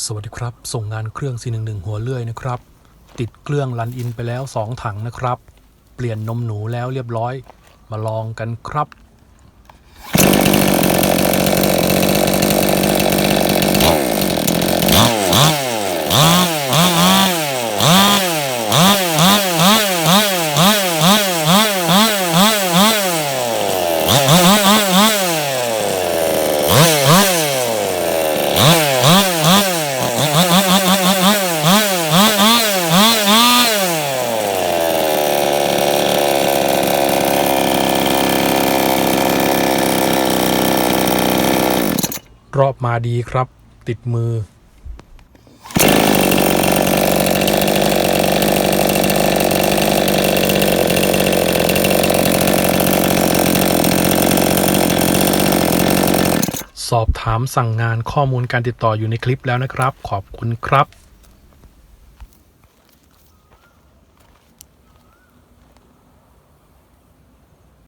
สวัสดีครับ ส่งงานเครื่อง C11 หัวเลื่อยนะครับ ติดเครื่องลันอินไปแล้ว 2 ถังนะครับ เปลี่ยนนมหนูแล้วเรียบร้อย มาลองกันครับ รอบมาดีครับ ติดมือ สอบถามสั่งงานข้อมูลการติดต่ออยู่ในคลิปแล้วนะครับ ขอบคุณครับ